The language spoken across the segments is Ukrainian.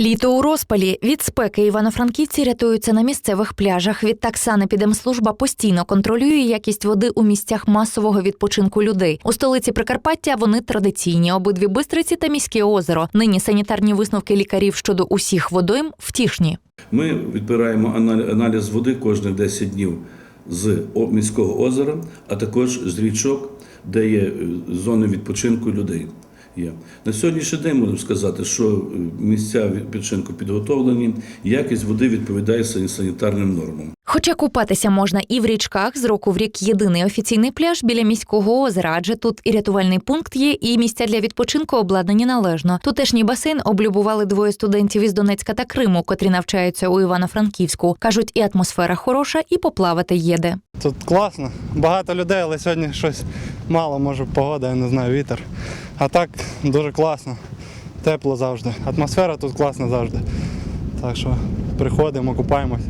Літо у розпалі від спеки івано-франківці рятуються на місцевих пляжах. Відтак санепідемслужба постійно контролює якість води у місцях масового відпочинку людей. У столиці Прикарпаття вони традиційні обидві бистриці та міське озеро. Нині санітарні висновки лікарів щодо усіх водойм втішні. Ми відбираємо ана- аналіз води кожні 10 днів з міського озера, а також з річок, де є е, зони відпочинку людей. Є. На сьогоднішній день можемо сказати, що е, місця відпочинку підготовлені, якість води відповідає сані- санітарним нормам. Хоча купатися можна і в річках, з року в рік єдиний офіційний пляж біля міського озера, адже тут і рятувальний пункт є, і місця для відпочинку обладнані належно. Тутешній басейн облюбували двоє студентів із Донецька та Криму, котрі навчаються у Івано-Франківську. кажуть, і атмосфера хороша, і поплавати є. Тут класно. Багато людей, але сьогодні щось мало, може погода, я не знаю, вітер. А так дуже класно. Тепло завжди. Атмосфера тут класна завжди. Так що приходимо, купаємось,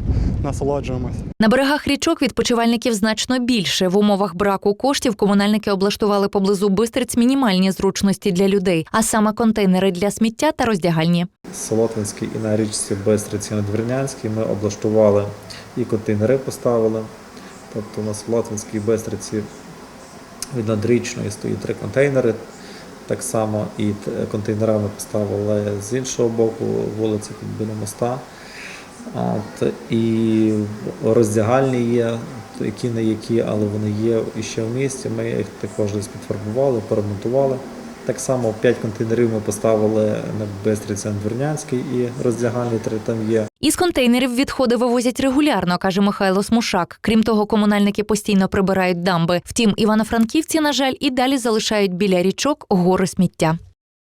насолоджуємось. На берегах річок відпочивальників значно більше. В умовах браку коштів комунальники облаштували поблизу бистриць мінімальні зручності для людей, а саме контейнери для сміття та роздягальні. Солотвинській і на річці Бистриці Надвірнянській ми облаштували і контейнери поставили. Тобто на Солотвинській Бистриці від надрічної стоїть три контейнери. Так само і т- контейнери ми поставили з іншого боку вулиці біля моста. От, і роздягальні є, які не які, але вони є і ще в місті. Ми їх також десь підфарбували, поремонтували. Так само 5 контейнерів ми поставили на Бистриці Надвірнянській і роздягальні три там є. Із контейнерів відходи вивозять регулярно, каже Михайло Смушак. Крім того, комунальники постійно прибирають дамби. Втім, івано-франківці, на жаль, і далі залишають біля річок гори сміття.